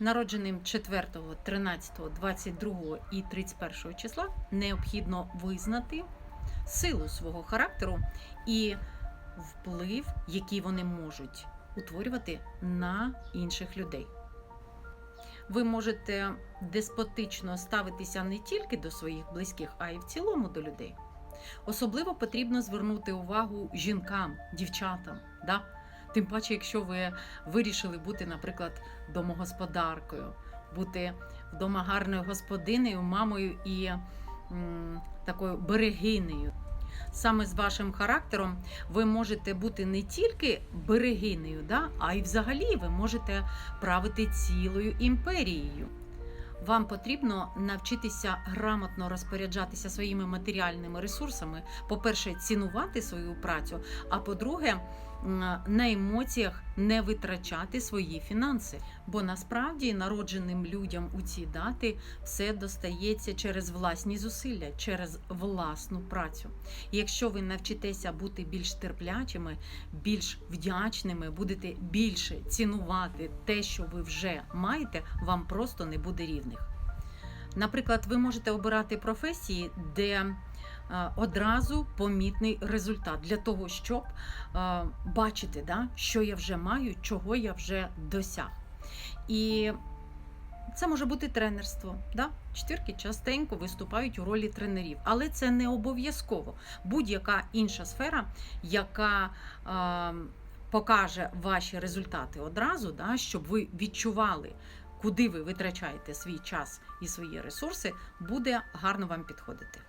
Народженим 4, 13, 22 і 31 числа необхідно визнати силу свого характеру і вплив, який вони можуть утворювати на інших людей. Ви можете деспотично ставитися не тільки до своїх близьких, а й в цілому до людей. Особливо потрібно звернути увагу жінкам, дівчатам. Да? Тим паче, якщо ви вирішили бути, наприклад, домогосподаркою, бути вдома гарною господинею, мамою і м, такою берегинею. Саме з вашим характером ви можете бути не тільки берегинею, да, а й взагалі ви можете правити цілою імперією. Вам потрібно навчитися грамотно розпоряджатися своїми матеріальними ресурсами. По-перше, цінувати свою працю, а по-друге, на емоціях не витрачати свої фінанси. Бо насправді народженим людям у ці дати все достається через власні зусилля, через власну працю. Якщо ви навчитеся бути більш терплячими, більш вдячними, будете більше цінувати те, що ви вже маєте, вам просто не буде рівних. Наприклад, ви можете обирати професії, де одразу помітний результат для того, щоб бачити, да, що я вже маю, чого я вже досяг. І це може бути тренерство. Да? Четвірки частенько виступають у ролі тренерів, але це не обов'язково. Будь-яка інша сфера, яка е, покаже ваші результати одразу, да, щоб ви відчували, куди ви витрачаєте свій час і свої ресурси, буде гарно вам підходити.